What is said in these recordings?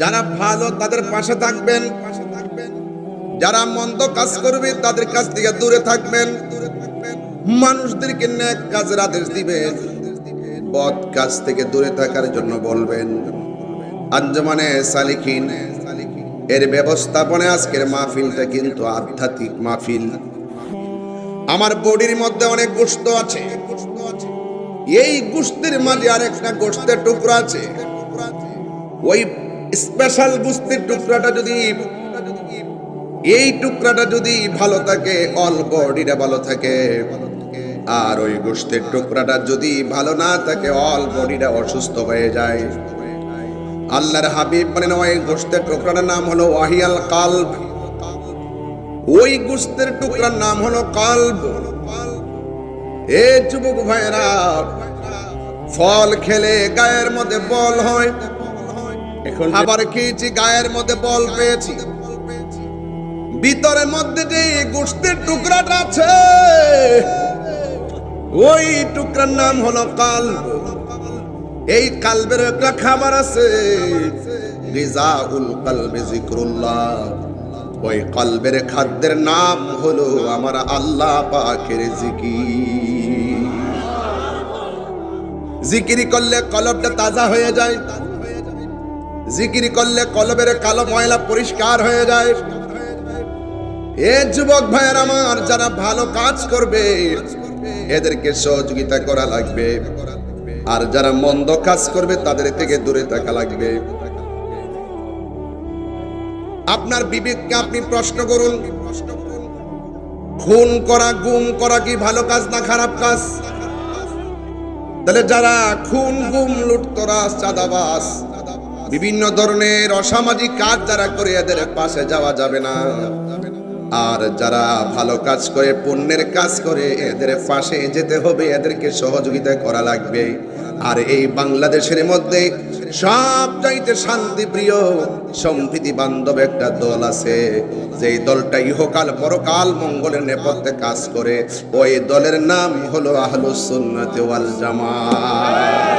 যারা ভালো তাদের পাশে থাকবেন। যারা মন্দ কাজ করবে তাদের কাছ থেকে দূরে থাকবেন। মানুষদেরকে নেক কাজের আদেশ দিবেন বদ কাজ থেকে দূরে থাকার জন্য বলবেন। আঞ্জমানে সালিখিন, এর ব্যবস্থাপনায় আজকের মাহফিলটা কিন্তু আধ্যাত্মিক মাহফিল। আমার বডির মধ্যে অনেক গোস্ত আছে। এই গোস্তের মাঝে আরেকটা গোস্তের টুকরা আছে। ওই স্পেশাল গোস্তের টুকরাটা যদি এই টুকরাটা যদি ভালো থাকে অল বডিটা ভালো থাকে। আর ওই গোস্তের টুকরাটা যদি ভালো না থাকে অল বডিটা অসুস্থ হয়ে যায়। আল্লাহর হাবিব বলেন, ওই গোস্তের টুকরাটার নাম হলো ওয়াহিয়াল কালব। ওই গোস্তের টুকরার নাম হলো কালব। এ যুবক ভাইরা ফল খেলে গায়ের মধ্যে বল হয়। খাবার খেয়েছি গায়ের মধ্যে বল পেয়েছি? ভিতরের মধ্যে যে গোষ্ঠীর টুকরাটা আছে, ওই টুকরার নাম হলো কাল এই কালবের একটা খাবার আছে রিজাউল কালবে জিক্রুল্লাহ ওই কলবের খাদ্যের নাম হলো আমার আল্লাহ পাকের জিকির। জিকিরি করলে কলবটা তাজা হয়ে যায়। জিকিরি করলে কলবের কালো ময়লা পরিষ্কার হয়ে যায়। এ যুবক ভাইয়ের আমার যারা ভালো কাজ করবে, এদেরকে সহযোগিতা করা লাগবে। আর যারা মন্দ কাজ করবে, তাদের থেকে দূরে থাকা লাগবে। আপনার বিবেককে আপনি প্রশ্ন করুন। খুন করা, গুম করা কি ভালো কাজ না খারাপ কাজ? তাহলে যারা খুন, গুম লুটতরাস চাঁদাবাস বিভিন্ন ধরনের অসামাজিক কাজ যারা করে এদের পাশে যাওয়া যাবে না। আর যারা ভালো কাজ করে পুণ্যের কাজ করে এদের পাশে যেতে হবে এদেরকে সহযোগিতা করা লাগবে। আর এই বাংলাদেশের মধ্যে সব চাইতে শান্তি প্রিয় সম্প্রীতি বান্ধব একটা দল আছে। যেই দলটা ইহকাল পরকাল মঙ্গলের নেপথ্যে কাজ করে ওই দলের নাম হলো আহলুস সুন্নাতে ওয়াল জামাত।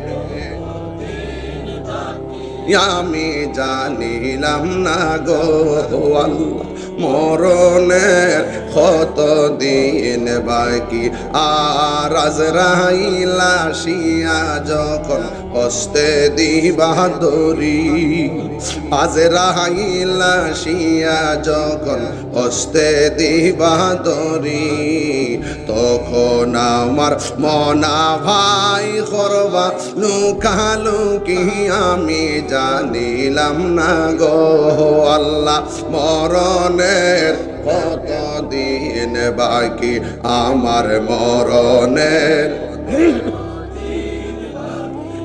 আমি জানিলাম না গো আল্লাহ মরণের কত দিন বাকি। আর আজরাইলা শিয়া যখন হস্তে দিবা দরি। আজরাইলা শিয়া যখন হস্তে দিবা দরি, তখন আমার মনা ভাই করবা লুকালুকি আমি জানিলাম না গো। আল্লাহ, মরণের কত দিন বাকি? আমার মরণের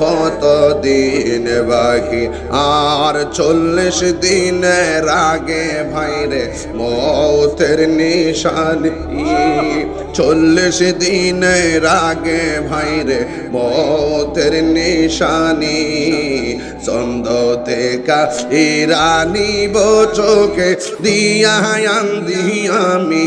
কত দিন বাকি আর চল্লিশ দিনের আগে ভাইরে মৌতের নিশানি। চল্লিশ দিনের আগে ভাইরে মৌতের নিশানি। চন্দ তেকা ইরানি চোখে দিয়া আমি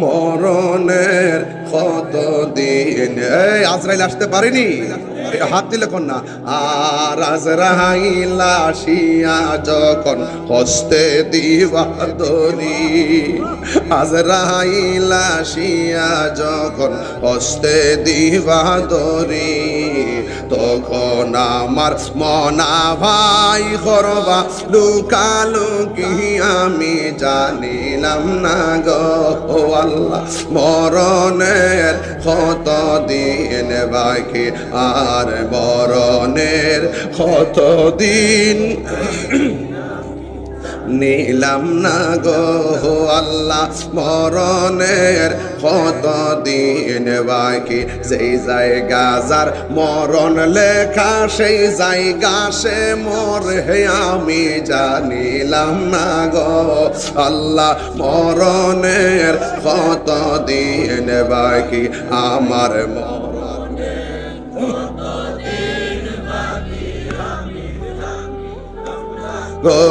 মরণের কত দিন? এই আজরাইল আসতে পারেনি? হাত দিলে না আর আজরাইল আসিয়া যখন হস্তে দিবা দরি আজরাইল আসিয়া যখন হস্তে দিবা দরি তখন আমার মনা ভাই করবা লুকালুকি আমি জানিলাম না গো আল্লাহ, মরণের কত দিন বাকি, আর মরণের কত দিন নিলাম না গো আল্লাহ, মরণের কত দিন বাকি? যেই জায়গা যার মরণ লেখা, সেই জায়গা সে মর হে আমি জানিলাম না গো আল্লাহ, মরণের কত দিন বাকি? আমার মরণ গো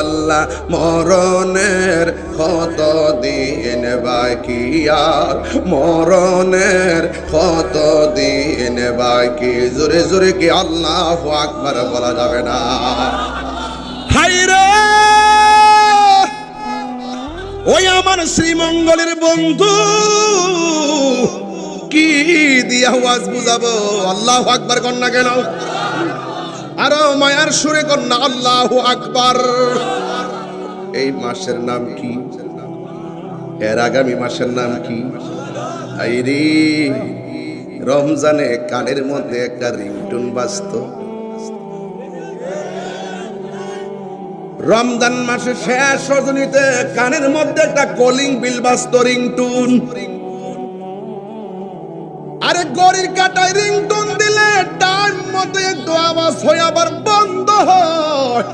আল্লাহ, মরণের কত দিন বাকি আর। মরণের কত দিন বাকি। জোরে জোরে কি আল্লাহ আকবার বলা যাবে না? ওই আমার শ্রীমঙ্গলের বন্ধু। কি দিয়া ওয়াজ বুঝাবো? আল্লাহ আকবার কন্যা কেন? আরও মায়ার সুরে কন্যা, আল্লাহ আকবার। এই মাসের নাম কি? এর আগামী মাসের নাম কি? রমজানে কানের মধ্যে একটা রিংটুন বাজত। রমজান মাসে শেষ রজনীতে কানের মধ্যে একটা কলিং বিল বাজত রিংটুন। আরে গড়ির কাটায় রিংটুন মতো একটু আওয়াজ হয়ে আবার বন্ধ হয়।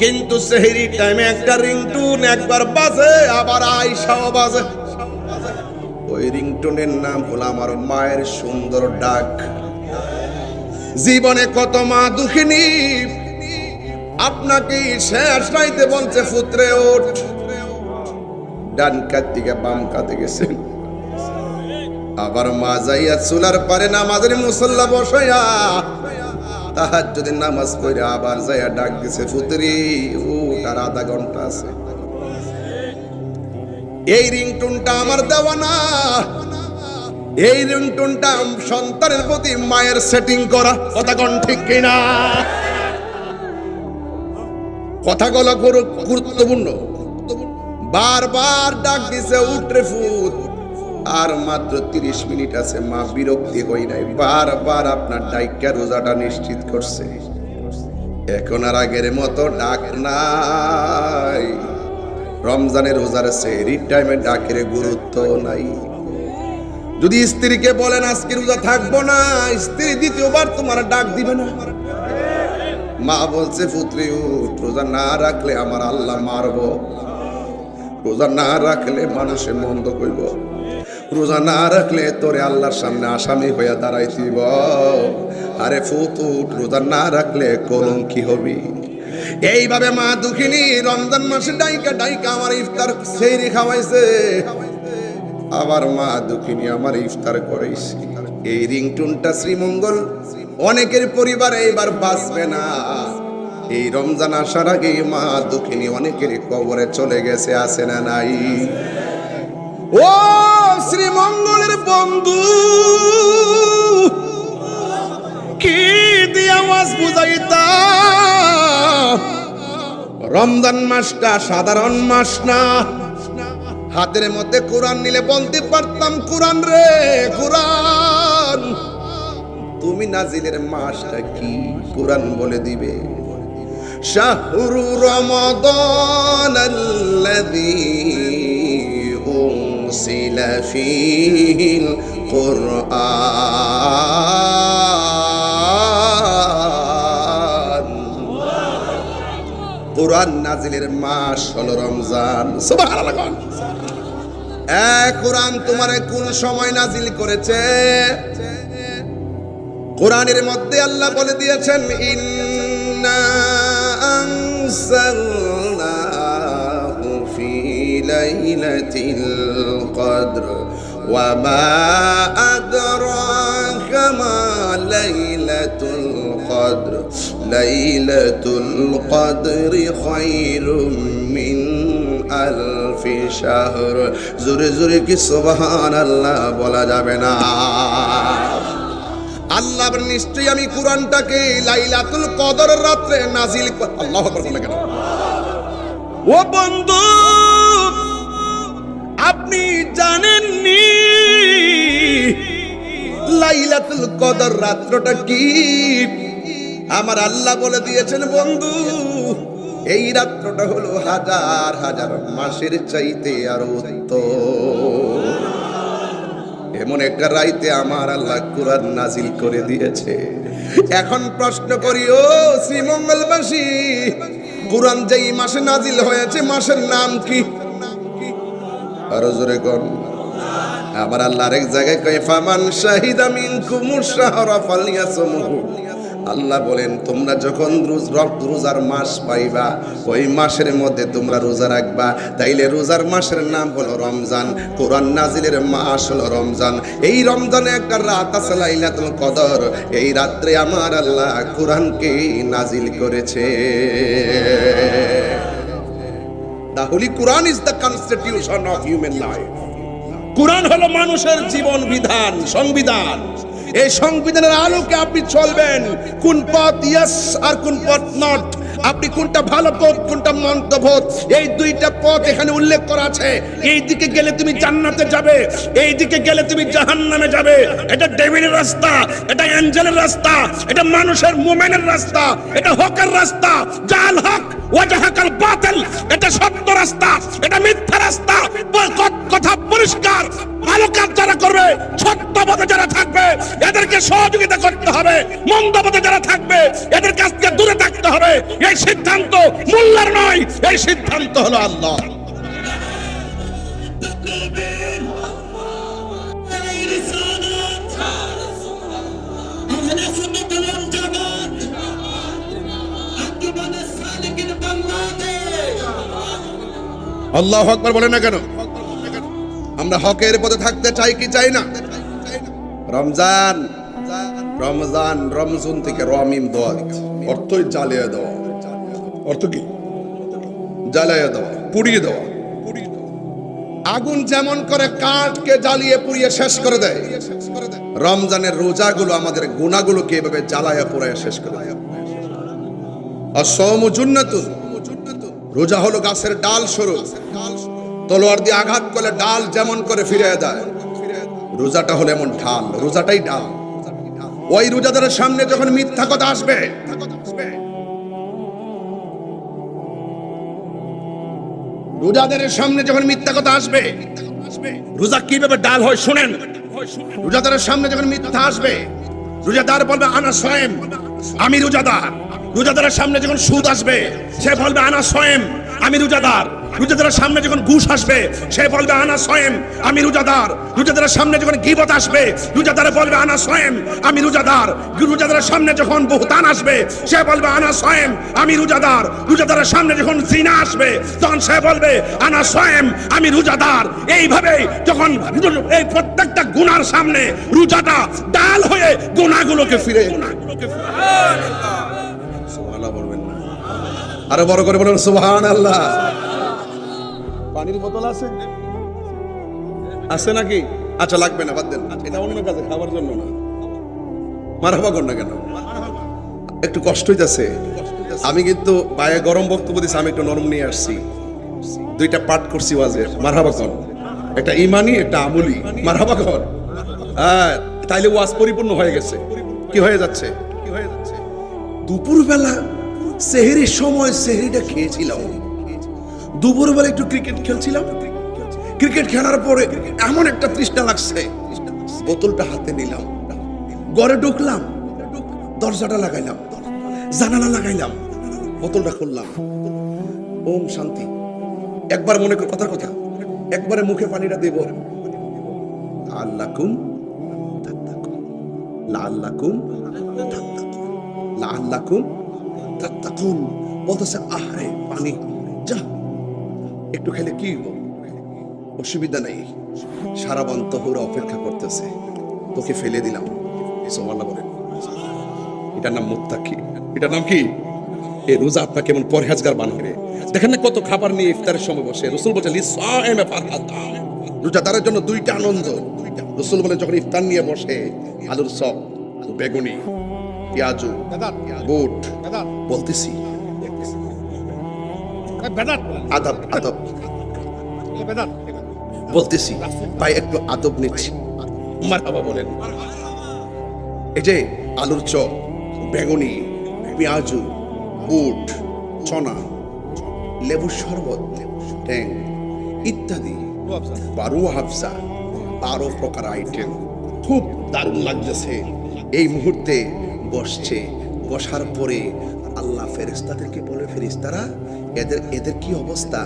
কিন্তু সেহেরি টাইমে একটা রিংটুন একবার বাজে, আবার আইসাও বাজে। ওই রিংটুনের নাম হলো আমার মায়ের সুন্দর ডাক। জীবনে কত মা দুঃখিনী, আপনাকে শেষ রাইতে বলছে ফুত্রে ওঠ। ডান কাত থেকে বাম কাতে গেছেন আবার মা যাইয়া চুলার পারে নামাজের মুসল্লা বসাইয়া তাহার যদি নামাজ পড়ে আবার যাইয়া ডাক দিছে, ফুতরি ও তার আধা ঘণ্টা আছে। এই রিংটুনটা আমার দেওয়া না। এই রিংটুনটা সন্তানের প্রতি মায়ের সেটিং করা। কথা কোন ঠিক কিনা? কথাগুলো গুরু- গুরুত্বপূর্ণ। বারবার ডাক দিছে উঠরে ফুট আর মাত্র তিরিশ মিনিট আছে, মা বিরক্তি হই নাই। বারবার আপনার ডাইকা রোজাটা নিশ্চিত করছে। এখন আর আগের মতো ডাক নাই। রমজানের রোজার সেহরির টাইমে ডাকের গুরুত্ব নাই। যদি স্ত্রীকে বলেন, আজকে রোজা থাকব না, স্ত্রী দ্বিতীয়বার তোমার ডাক দিবে না। মা বলছে, পুত্রী, উঠ, রোজা না রাখলে আমার আল্লাহ মারবো। রোজা না রাখলে মানুষে মন্দ কইব। রোজা না রাখলে তোরে আল্লাহর সামনে আসামি হইয়া দাঁড়াইতিব। আরে ফুতুট রোজা না রাখলে কলঙ্কি হবি? এইভাবে মা দুঃখিনী রমজান মাসে ডাইকা ডাইকা আমার ইফতার সেইরি খাওয়াইছে। আবার মা দুঃখিনী আমার ইফতার করাইছে। এই রিংটুনটা শ্রীমঙ্গল অনেকের পরিবারে এবার বাঁচবে না। এই রমজান আসার আগে মা দুঃখিনী অনেকের কবরে চলে গেছে আসে না নাই? ও শ্রীমঙ্গলের বন্ধু। কি দিয়ে আওয়াজ বুঝাইতা? রমজান মাসটা সাধারণ মাস না। হাতের মধ্যে কোরআন নিলে বলতে পারতাম, কোরআন রে, কোরআন। তুমি নাজিলের মাসটা কি কোরআন বলে দিবে? শাহরু রমাদান আল্লাযী উনসিলা ফীহিল কুরআন কোরআন নাজিলের মাস হলো রমজান। কোরআন তোমারে কোন সময় নাজিল করেছে? কোরআনের মধ্যে আল্লাহ বলে দিয়েছেন, ইন্না আনসালনাহু ফি লাইলাতিল কদর وما أدراك ما ليلة القدر ليلة القدر خير من ألف شهر زوري زوري কি সুবহান আল্লাহ বলা যাবে না আল্লাহ বলেন, নিশ্চয়ই আমি কোরআনটাকে লাইলাতুল কদরের রাত্রে নাজিল ক- আল্লাহু আকবার বলে কেন ও বন্ধু, আপনি জানেননি লাইলাতুল কদর রাত্রটা কি? আমার আল্লাহ বলে দিয়েছেন, বন্ধু, এই রাত্রটা হলো হাজার হাজার মাসের চাইতে আর এমন একটা রাইতে আমার আল্লাহ কোরআন নাজিল করে দিয়েছে। এখন প্রশ্ন করি, ও শ্রীমঙ্গলবাসী কোরআন যেই মাসে নাজিল হয়েছে, মাসের নাম কি? আরও জোরে কোন। আবার আল্লাহ আরেক জায়গায় কয়, ফামান শাহিদা কুমুর শাহরা ফালিয়াসমহু আল্লাহ বলেন, তোমরা যখন রোজ রোজার মাস পাইবা, ওই মাসের মধ্যে তোমরা রোজা রাখবা। তাইলে রোজার মাসের নাম হলো রমজান। কোরআন নাজিলের মাস হলো রমজান। এই রমজানে একটা রাত আছে লাইলাতুল কদর। এই রাত্রে আমার আল্লাহ কোরআনকে নাজিল করেছে। তাহলে Quran is the constitution of human life কোরআন হলো মানুষের জীবন বিধান, সংবিধান। এই সংবিধানের আলোকে আপনি চলবেন। কোন পথ ইয়েস আর কোন পথ নট আপনি কোনটা ভালো পথ, কোনটা মন্দ পথ? এই দুইটা পথ এখানে উল্লেখ করা আছে। এই দিকে গেলে তুমি জান্নাতে যাবে, এই দিকে গেলে তুমি জাহান্নামে যাবে। এটা ডেভিলের রাস্তা, এটা অ্যাঞ্জেলের রাস্তা, এটা মানুষের মোমেনের রাস্তা, এটা হকের রাস্তা। জাল হক ওয়াজাহাকাল বাতিল। এটা সত্য রাস্তা, এটা মিথ্যা রাস্তা। কথা পরিষ্কার। ভালো কাজ যারা করবে, সত্য পথে যারা থাকবে, এদেরকে সহযোগিতা করতে হবে। মন্দ পথে যারা থাকবে, এদের কাছ থেকে দূরে থাকতে হবে। এই সিদ্ধান্ত মোল্লার নয়, এই সিদ্ধান্ত হলো আল্লাহ। আল্লাহ আকবার বলে না কেন? আমরা হকের পথে থাকতে চাই কি চাই না? রমজান রমজান, রমজুন থেকে রমিম দেওয়া অর্থই জ্বালিয়ে দেওয়া। অর্থ কি? জ্বালিয়ে দেওয়া, পুড়িয়ে দেওয়া। আগুন যেমন করে কাঠকে জ্বালিয়ে পুড়িয়ে শেষ করে দেয়, রমজানের রোজাগুলো আমাদের গুণাগুলোকে এভাবে জ্বালায়া পুড়ায় শেষ করে দেয়। আর সৌম জুন্নাতুন রোজা হলো গাছের ডাল স্বরূপ। তলোয়ার দিয়ে আঘাত করলে ডাল যেমন করে ফিরে দেয়। রোজাটা হলো এমন ঢাল, রোজাটাই ডাল ওই রোজাদারের সামনে যখন মিথ্যা কথা আসবে, রোজাদারের সামনে যখন মিথ্যা কথা আসবে, রোজা কীভাবে ডাল হয় শুনেন। রোজাদারের সামনে যখন মিথ্যা আসবে, রোজাদার বলবে, আনা সোয়েম, আমি রোজাদার। রোজাদারের সামনে যখন সুদ আসবে সে বলবে আনা সোয়েম আমি রোজাদার। রোজাদারের সামনে যখন ঘুষ আসবে সে বলবে আনা সোয়েম আমি রোজাদার। রোজাদারের সামনে যখন গিবত আসবে রোজাদারে বলবে আনা সোয়েম আমি রোজাদার। রোজাদারের সামনে যখন বহুতান আসবে সে বলবে আনা সোয়েম আমি রোজাদার। রোজাদারের সামনে যখন জিনা আসবে তখন সে বলবে আনা সোয়েম আমি রোজাদার। এইভাবে যখন এই প্রত্যেকটা গুনার সামনে রোজাটা ডাল হয়ে গুনাগুলোকে ফিরে সুবহানাল্লাহ বলবেন না। আরও বড় করে বলুন সুবহান আল্লাহ পানির বোতল আছে? আছে নাকি? আচ্ছা লাগবে না বাদ দেন। এটা অন্য কাজে খাবার জন্য না। মারহাবা কর না কেন? একটু কষ্ট হইতাছে। আমি কিন্তু পায়ে গরম বক্তব্য দিছি আমি একটু নরম নিয়ে আসছি। দুইটা পাঠ করছি ওয়াজের মারহাবা কর। একটা ইমানি একটা আমলি। মারহাবা কর। হ্যাঁ তাইলে ওয়াজ পরিপূর্ণ হয়ে গেছে। কি হয়ে যাচ্ছে কি হয়ে যাচ্ছে? দুপুরবেলা সেহেরির সময় সেহেরিটা খেয়েছিলাম। দুপুরবেলা একটু ক্রিকেট খেলছিলাম। ক্রিকেট খেলার পরে এমন একটা তৃষ্ণা লাগছে। বোতলটা হাতে নিলাম। ঘরে ঢুকলাম। দরজাটা লাগাইলাম। জানালা লাগাইলাম। বোতলটা খুললাম। ওম শান্তি। একবার মনে কর, কথার কথা। একবারে মুখে পানিটা দেব। আল্লাকুম তাত্তাকুন লাল্লাকুম। তাত্তাকুন তাত্তাকুন। বলতেছে পানি যা একটু খেলে কি অসুবিধা নেই। সারা অপেক্ষা করতেছে। তোকে ফেলে দিলাম। এটার নাম মুত্তাকি। এটার নাম কি? রোজা আপনাকে পরহেজগার বানাবে দেখেন না কত খাবার নিয়ে ইফতারের সময় বসে। রসুল বলছে রোজাদারের জন্য দুইটা আনন্দ। রসুল বলে, যখন ইফতার নিয়ে বসে, আলুর চপ বেগুনি পেঁয়াজু বুট বলতেছি। আদব আদব। বলতেছি ভাই একটু আদব নিচ্ছি। মারহাবা বলেন এই যে আলুর চপ বেগুনি পেঁয়াজু বুট চনা লেবুর শরবত ট্যাং ইত্যাদি। বারো হাফসা বারো প্রকার আইটেম খুব দারুণ লাগতেছে। এই মুহূর্তে বসছে বসার পরে আল্লাহ ফেরেস্তাদেরকে বলে ফেরিস্তারা এদের এদের কি অবস্থা?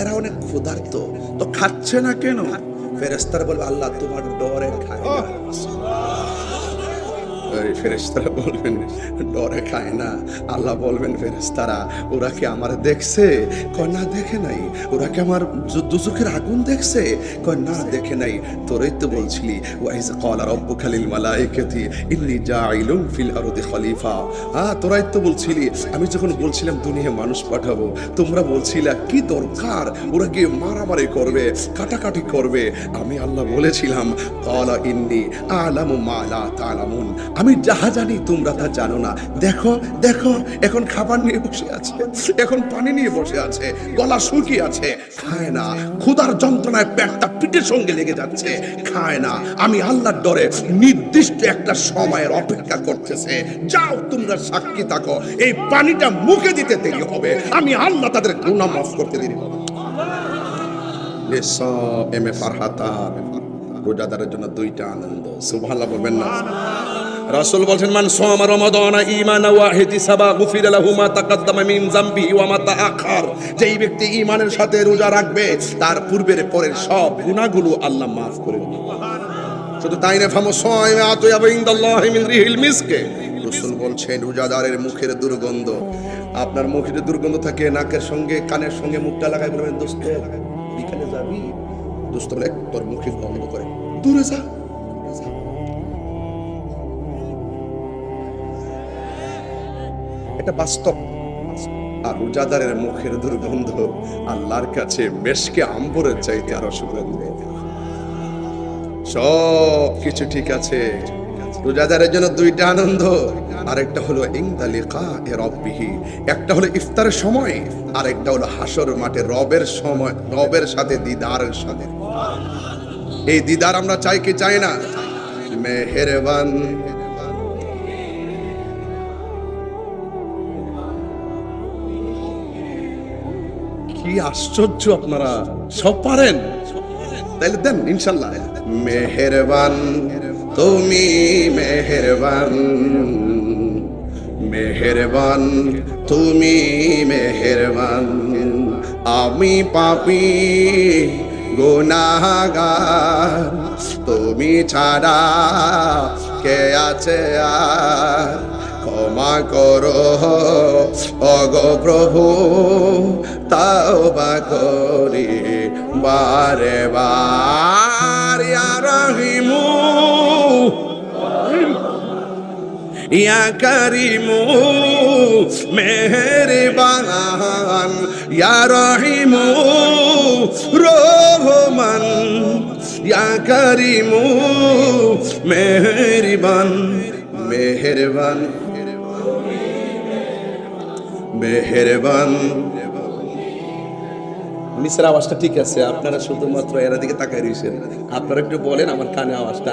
এরা অনেক ক্ষুধার্ত। তো খাচ্ছে না কেন? ফেরেস্তার বলবে আল্লাহ তোমার ডরে খায় না। ওই ফেরেশতারা বলবেন, ডরে খায় না, আল্লাহ বলবেন, ফেরেশতারা, ওরা কি আমার দেখছে? কয় না দেখে নাই, ওরা কি আমার দুচোখের আগুন দেখছে? কয় না দেখে নাই। তোরাই তো বলছিলি ওয়াইজ ক্বালা রাব্বুকা লিল মালাইকাতি ইন্নী জাইলুন ফিল আরদি খলিফা। হ্যাঁ তোরাই তো বলছিলি, আমি যখন বলছিলাম দুনিয়া মানুষ পাঠাবো, তোমরা বলছিলা, কি দরকার? ওরা গিয়ে মারামারি করবে, কাটাকাটি করবে। আমি আল্লাহ বলেছিলাম, ক্বালা ইন্নী আলামু মা লা তালামুন। আমি যাহা জানি তোমরা তা জানো না। দেখো দেখো, এখন খাবার নিয়ে বসে আছে, এখন পানি নিয়ে বসে আছে, গলা শুকিয়ে আছে। খায় না, ক্ষুধার যন্ত্রণায় পেটটা পিঠের সঙ্গে লেগে যাচ্ছে। খায় না, আমি আল্লাহর ডরে নির্দিষ্ট একটা সময়ের অপেক্ষা করতেছে। যাও, তোমরা সাক্ষী থাকো, এই পানিটা মুখে দিতে দেরি হবে। আমি আল্লাহ তাদের গুনাহ মাফ করতে দেরি হবে। এম এ রোজাদারের জন্য দুইটা আনন্দ। সুবহানাল্লাহ বলবেন না? রাসূল বলছেন মান সামা রমাদানা ঈমানা ওয়া ইহতিসাবা গুফিরা লাহু মা তাকাদ্দামা মিন যামবিহি ওয়া মা তাআখার। যেই ব্যক্তি ঈমানের সাথে রোজা রাখবে, তার পূর্বের পরের সব গুনাহগুলো আল্লাহ মাফ করে দিবেন। শুধু তাই না, ফামো সাইমা আতুয়াবা ইনদাল্লাহি মিন রিহিল মিসকে। রাসূল বলছেন, রোজাদারের মুখের দুর্গন্ধ, আপনার মুখের দুর্গন্ধ থাকে, নাকের সঙ্গে, কানের সঙ্গে মুখটা লাগাই বলবেন, দোস্ত, বিকালে যাবি? দোস্ত বলে, তোর মুখে গন্ধ করে। দূরে যা। এটা বাস্তব। আর রোজাদারের মুখের দুর্গন্ধ আল্লাহর কাছে মেশকে আম্বরের চাইতে আরও সুগন্ধ। সব কিছু ঠিক আছে। রোজাদারের জন্য দুইটা আনন্দ। আরেকটা হলো ইংদালিকা এ রব্বিহি। একটা হলো ইফতারের সময়, আরেকটা হলো হাসর মাঠে রবের সময়, রবের সাথে দিদারের সাথে। এই দিদার আমরা চাই কি চাই না? মেহেরবান। কি আশ্চর্য আপনারা। সব পারেন। তাইলে দেন, ইনশাল্লাহ। মেহেরবান, তুমি মেহেরবান। মেহেরবান, তুমি মেহেরবান। আমি পাপি, গুনাহগার। তুমি ছাড়া কে আছে আর? ক্ষমা করো, অগ প্রভু। তাও বা করি, বারে বার ইয়া রহিমু। ইয়া করিমু, মেহেরবান, ইয়া রহিমু, রহমান। ইয়া করিমু, মেহেরবান মেহেরবান মেহেরবান। নিচের আওয়াজটা ঠিক আছে, আপনারা শুধুমাত্র এরা দিকে তাকাই রয়েছেন আপনারা একটু বলেন, আমার কানে আওয়াজটা